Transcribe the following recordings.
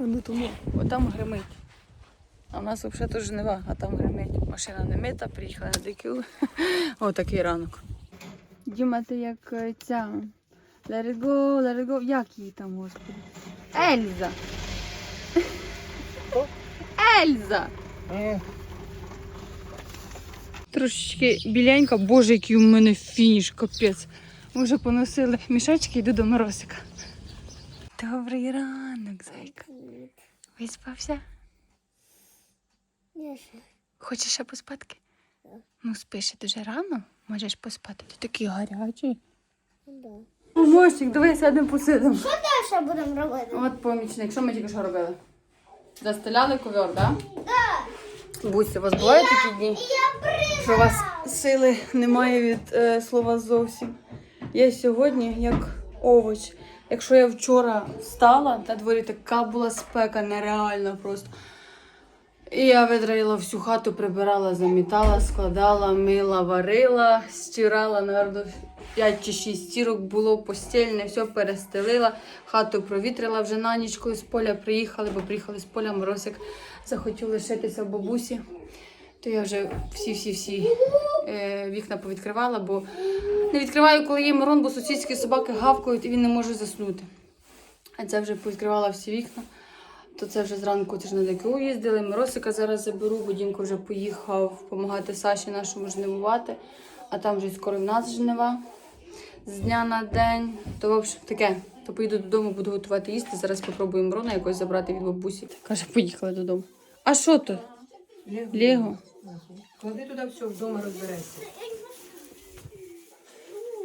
Чуєш, воно тому? Отам гримить. А в нас взагалі то жнива, а там гримить. Машина не мита, приїхала на ДКУ. Отакий ранок. Діма, ти як е, ця. Let it go, let it go. Як її там, господи? Ельза. Ельза. Трошечки біленька, боже, який у мене фініш, капець. Ми вже поносили мішечки, йду до Моросика. Добрий ранок, зайка. Виспався? Ще. Хочеш ще поспадки? Так. Ну, спиш дуже рано, можеш поспати. Ти такий гарячий. Да. О, Мостик, давай сядемо посидимо. Що далі будемо робити? От помічник, що ми тільки що робили? Застеляли ковер, так? Да? Буся, у вас бувають такі дні? Що у вас сили немає від е, слова зовсім. Я сьогодні як овоч. Якщо я вчора встала, на дворі така була спека, нереальна просто. І я видраїла всю хату, прибирала, замітала, складала, мила, варила, стирала, наверно, 5 чи 6 стірок було, постільне, все перестелила, хату провітрила вже на нічку з поля приїхали, бо приїхали з поля, Моросик захотів лишитися в бабусі. То я вже всі-всі-всі е, вікна повідкривала, бо не відкриваю, коли є морон, бо сусідські собаки гавкають і він не може заснути. А це вже повідкривала всі вікна. То це вже зранку теж на ДКУ їздили. Моросика зараз заберу, бо Дімко вже поїхав допомагати Саші нашому жнивувати, а там вже скоро в нас жнива з дня на день. То, в общем, таке. То поїду додому, буду готувати їсти. Зараз спробуємо Мирона якось забрати від бабусі. Каже, поїхали додому. А що то? Лего. Клади туди все, вдома розберешся.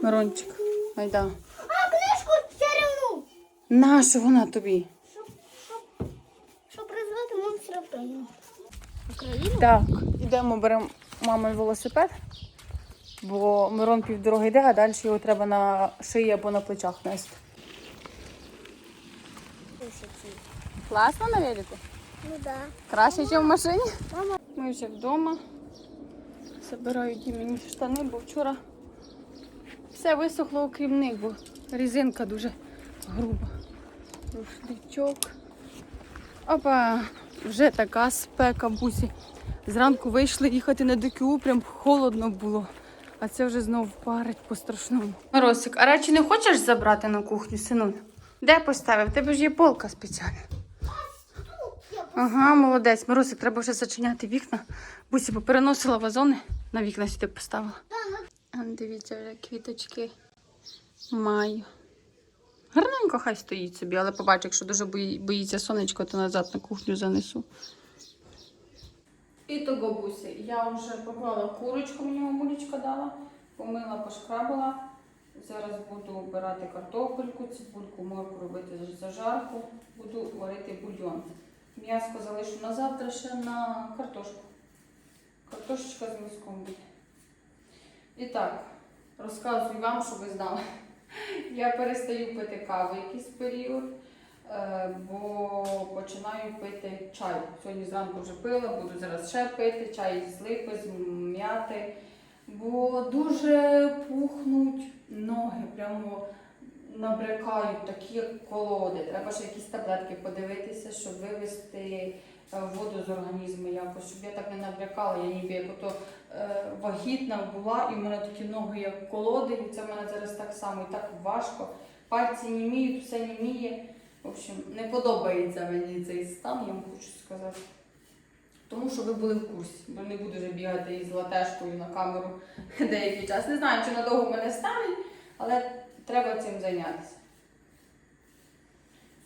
Мирончик. Айда. А книжку чарівну. Наша вона тобі? Щоб розвити монстра Україну. Україну? Так, ідемо, беремо мамин велосипед, бо Мирон півдороги йде, а далі його треба на шиї або на плечах нести. Класно навідати? Ну да. Краще, ніж в машині. Мама. Ми вже вдома. Забираю мені штани, бо вчора все висохло окрім них, бо резинка дуже груба. Рушничок. Опа, вже така спека бусі. Зранку вийшли їхати на ДКУ, прям холодно було. А це вже знов парить по-страшному. Моросик, а речі не хочеш забрати на кухню, синуль? Де поставив? Тебе ж є полка спеціальна. Ага, молодець. Моросик, треба вже зачиняти вікна. Бусі попереносила вазони, на вікна сюди поставила. А, дивіться, вже квіточки маю. Гарненько хай стоїть собі, але побачу, якщо дуже боїться сонечко, то назад на кухню занесу. І того, бусі, я вже поклала курочку, мені мамулечка дала, помила, пошкрабила. Зараз буду обирати картопельку, цибульку, морку робити зажарку, буду варити бульйон. М'яско залишу на завтра ще на картошку. Картошечка з міском буде. І так, розказую вам, щоб ви знали. Я перестаю пити каву якийсь період, е, бо починаю пити чай. Сьогодні зранку вже пила, буду зараз ще пити чай з липи, з м'яти. Бо дуже пухнуть ноги, прямо набрякають такі колоди. Треба ще якісь таблетки подивитися, щоб вивести е, воду з організму якось, щоб я так не набрякала. Я ніби як ото вагітна була, і в мене такі ноги як колоди, і це в мене зараз так само і так важко. Пальці німіють, все німіє. В общем, не подобається мені цей стан, я вам хочу сказати. Тому що ви були в курсі, бо не буду вже бігати із латешкою на камеру деякий час. Не знаю, чи надовго мене ставить, але треба цим зайнятися.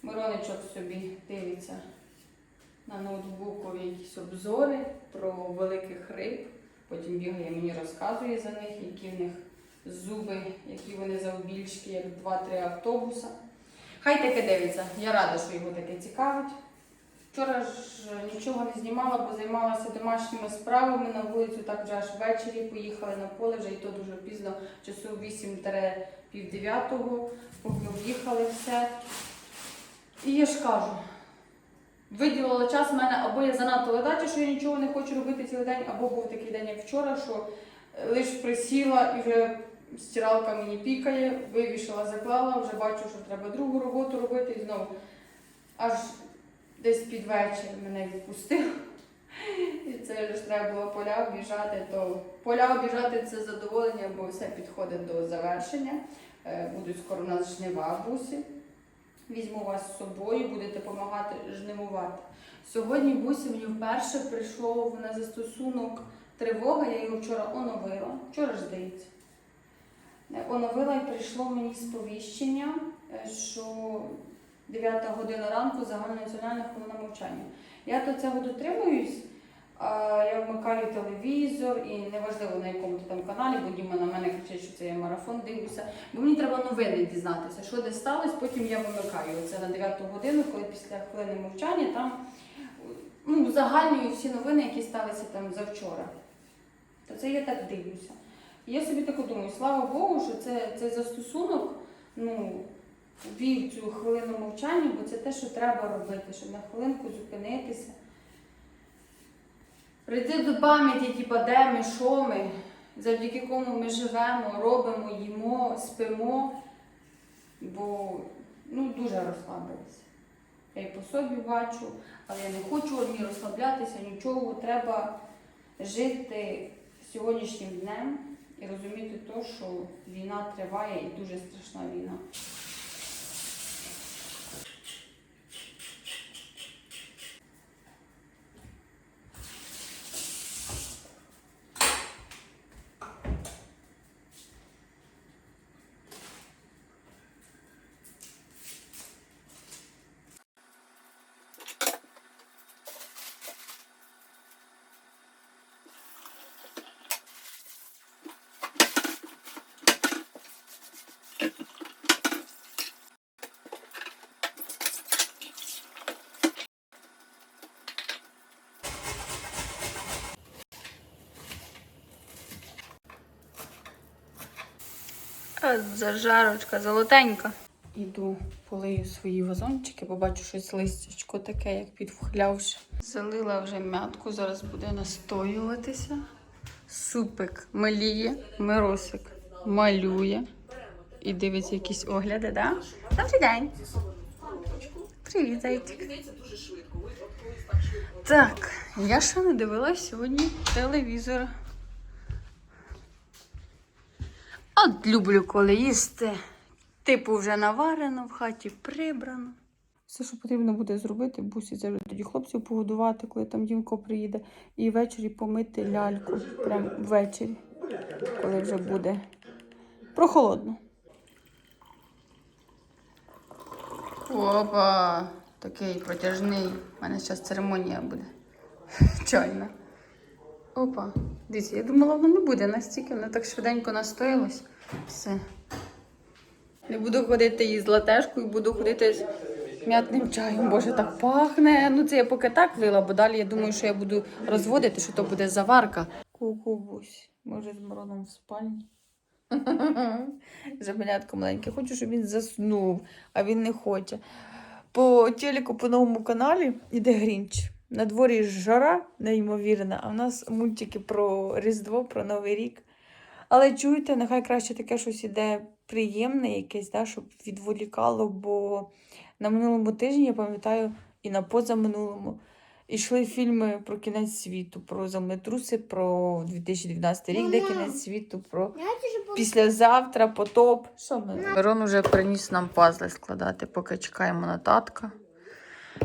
Мироничок собі дивиться на ноутбукові якісь обзори про великих риб. Потім бігає, мені розказує за них, які в них зуби, які вони завбільшки, як 2-3 автобуса. Хай таке дивиться. Я рада, що його таке цікавить. Вчора ж нічого не знімала, бо займалася домашніми справами на вулицю, так вже аж ввечері поїхали на поле, вже і то дуже пізно, часу 8 дев'ятого, поки об'їхали все. І я ж кажу, виділила час в мене, або я занадто ледача, що я нічого не хочу робити цілий день, або був такий день, як вчора, що лиш присіла і вже стиралка мені пікає, вивішала, заклала, вже бачу, що треба другу роботу робити і знову. аж десь під вечір мене відпустив. І це ж треба було поля обіжати, то поля обіжати це задоволення, бо все підходить до завершення. Е, Будуть скоро у нас жнива бусі. Візьму вас з собою, будете допомагати жнивувати. Сьогодні бусі мені вперше прийшло на застосунок тривога, я його вчора оновила. Вчора ж здається. Е, Оновила і прийшло мені сповіщення, е, що 9 година ранку загальнонаціональне хвилина мовчання. Я до цього дотримуюсь. Я вмикаю телевізор і неважливо на якому то там каналі, бо Діма на мене кричить, що це я марафон дивлюся. Бо мені треба новини дізнатися, що де сталося, потім я вимикаю. Це на 9 годину, коли після хвилини мовчання там ну, узагальнюю всі новини, які сталися там завчора. То це я так дивлюся. І я собі так думаю, слава Богу, що це, цей застосунок ну, ввів цю хвилину мовчання, бо це те, що треба робити, щоб на хвилинку зупинитися. Прийти до пам'яті, типу, де ми, що ми, завдяки кому ми живемо, робимо, їмо, спимо, бо ну, дуже розслабилися. Я і по собі бачу, але я не хочу ні розслаблятися, нічого. Треба жити сьогоднішнім днем і розуміти те, що війна триває і дуже страшна війна. Зажарочка золотенька. Іду полию свої вазончики, побачу щось листячко таке, як підвхлявши. Залила вже м'ятку, зараз буде настоюватися. Супик миліє, миросик малює. І дивиться якісь огляди, да? Добрий день. Привіт, зайчик. Так, я ще не дивилась сьогодні телевізор. От люблю, коли їсти. Типу вже наварено в хаті, прибрано. Все, що потрібно буде зробити, бусі це вже тоді хлопців погодувати, коли там Дімко приїде, і ввечері помити ляльку. Прям ввечері, коли вже буде прохолодно. Опа, такий протяжний. У мене зараз церемонія буде. Чайна. Опа, дивіться, я думала, воно не буде настільки, воно так швиденько настоялось. Все. Не буду ходити із латешкою, буду ходити з м'ятним чаєм. Боже, так пахне. Ну це я поки так влила, бо далі я думаю, що я буду розводити, що то буде заварка. Ку-ку, бусь. Ми вже з Мироном в спальні. Жабенятко маленьке. Хочу, щоб він заснув, а він не хоче. По телеку по новому каналі іде Грінч. На дворі жара неймовірна, а в нас мультики про Різдво, про Новий рік. Але чуєте, нехай краще таке щось іде приємне, якесь, да, щоб відволікало, бо на минулому тижні, я пам'ятаю, і на позаминулому йшли фільми про кінець світу, про землетруси, про 2012 рік, де кінець світу, про післязавтра, потоп. Що ми? Мирон уже приніс нам пазли складати, поки чекаємо на татка.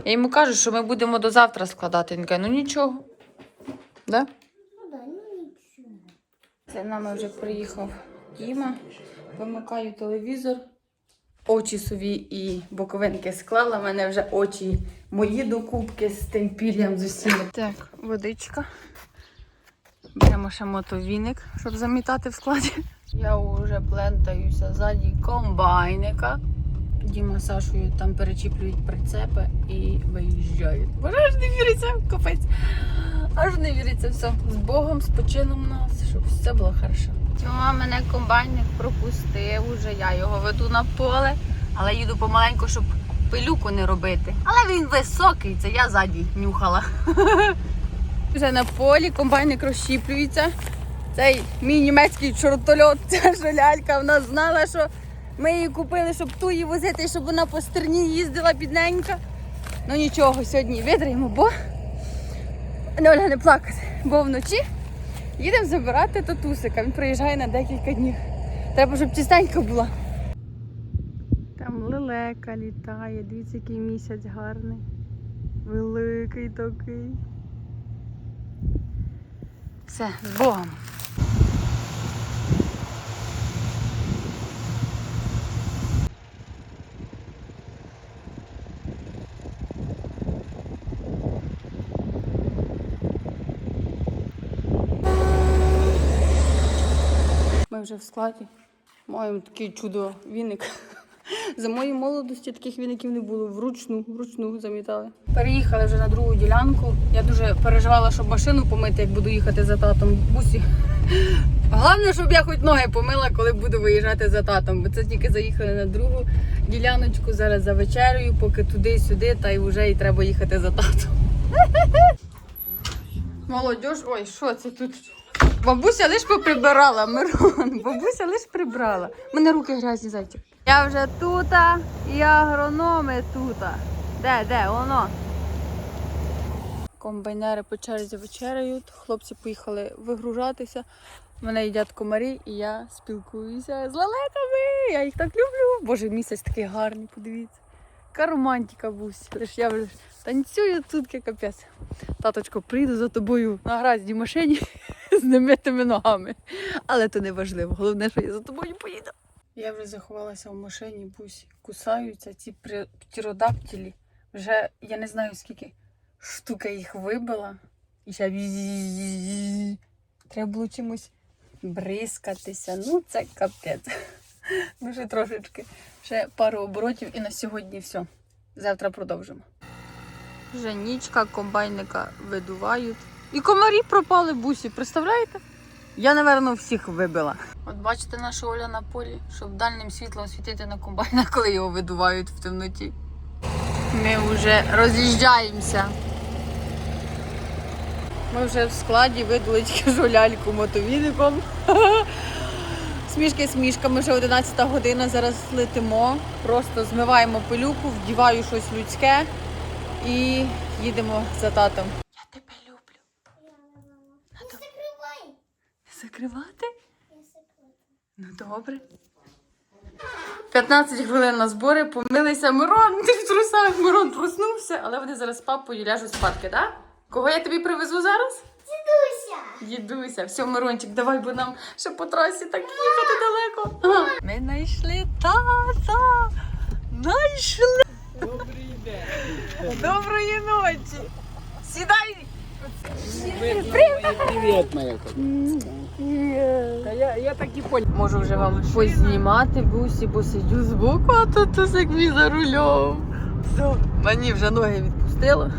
Я йому кажу, що ми будемо до завтра складати. Він каже, ну нічого. Да? Ну. Це нами вже приїхав Діма. Вимикаю телевізор. Очі собі і боковинки склала. У мене вже очі мої до кубки з тим пір'ям з усіма. Так, водичка. Беремо ще мотовіник, щоб замітати в складі. Я вже плентаюся ззаді комбайника. Діма з Сашою там перечіплюють прицепи і виїжджають. Боже, аж не віриться, капець. Аж не віриться все. З Богом, з почином нас, щоб все було хорошо. Тьома мене комбайник пропустив, уже я його веду на поле, але їду помаленьку, щоб пилюку не робити. Але він високий, це я ззаді нюхала. Вже на полі комбайник розщіплюється. Цей мій німецький чортольот, ця жолялька, вона знала, що ми її купили, щоб ту її возити, щоб вона по стерні їздила бідненька. Ну нічого, сьогодні витримаємо, бо не Оля не плакати. Бо вночі їдемо забирати татусика. Він приїжджає на декілька днів. Треба, щоб чистенько була. Там лелека літає, дивіться, який місяць гарний. Великий такий. Все, з Богом. Вже в складі. Маємо такий чудо віник. За моєї молодості таких віників не було. Вручну, вручну замітали. Переїхали вже на другу ділянку. Я дуже переживала, щоб машину помити, як буду їхати за татом в бусі. Головне, щоб я хоч ноги помила, коли буду виїжджати за татом. Бо це тільки заїхали на другу діляночку. Зараз за вечерею, поки туди-сюди, та й вже і треба їхати за татом. Молодіж, ой, що це тут? Бабуся лиш поприбирала, Мирон. Бабуся лиш прибрала. У мене руки грязні, зайчик. Я вже тута, і агрономи тута. Де, де, воно? Комбайнери по черзі вечеряють. Хлопці поїхали вигружатися. Мене їдять комарі, і я спілкуюся з лелеками. Я їх так люблю. Боже, місяць такий гарний, подивіться. Яка романтика бусь. Я вже танцюю тут, як капець. Таточко, прийду за тобою на гразній машині з немитими ногами. Але то не важливо. Головне, що я за тобою поїду. Я вже заховалася в машині, бусь кусаються ці птеродактилі. Вже я не знаю скільки штука їх вибила. І ще треба було чимось бризкатися. Ну, це капець. Ну, ще трошечки. Ще пару оборотів і на сьогодні все. Завтра продовжимо. Вже нічка комбайника видувають. І комарі пропали бусі, представляєте? Я, напевно, всіх вибила. От бачите наша Оля на полі, щоб дальним світлом світити на комбайна, коли його видувають в темноті. Ми вже роз'їжджаємося. Ми вже в складі видали тільки жоляльку мотовідиком. Смішки смішками, вже 11 година, зараз летимо. Просто змиваємо пилюку, вдіваю щось людське і їдемо за татом. Я тебе люблю. Не закривай. Закривати? Ну добре. 15 хвилин на збори, помилися. Мирон, ти в трусах, Мирон проснувся, але вони зараз з папою ляжуть спадки, так? Кого я тобі привезу зараз? Дідуся. Дідуся, все, Мирончик, давай, бо нам ще по трасі так їхати далеко. Ага. Ми знайшли тата. Знайшли. Добрий день. Доброї ночі. Сідай. Привет, моя Я, я так і понял. Можу вже вам познімати бусі, бо сидю збоку, а тут як мій за рулем. Все, мені вже ноги відпустило.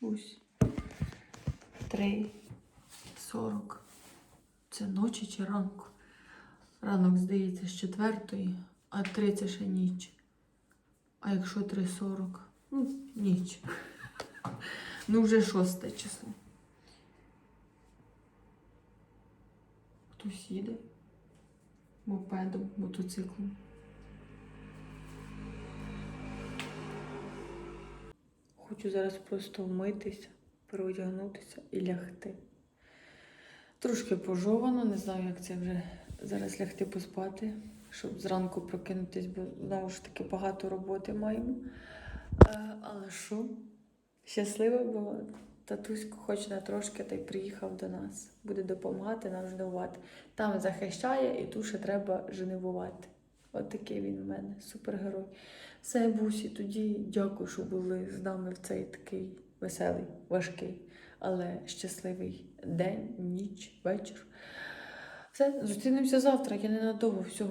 Бусь. Три. Сорок. Це ночі чи ранку? Ранок, здається, з четвертої, а три це ще ніч. А якщо три сорок? Ну, ніч. Ну, вже шосте число. Хтось їде мопедом, мотоциклом. Хочу зараз просто вмитися, переодягнутися і лягти. Трошки пожовано, не знаю, як це вже зараз лягти поспати, щоб зранку прокинутись, бо знову ж таки багато роботи маємо. Е, Але що? Щаслива, бо татусько хоч на трошки та й приїхав до нас. Буде допомагати нам жнивувати. Там захищає і тут ще треба жнивувати. От такий він в мене, супергерой. Все, бусі, тоді дякую, що були з нами в цей такий веселий, важкий, але щасливий день, ніч, вечір. Все, зустрінемося завтра. Я ненадовго. Все.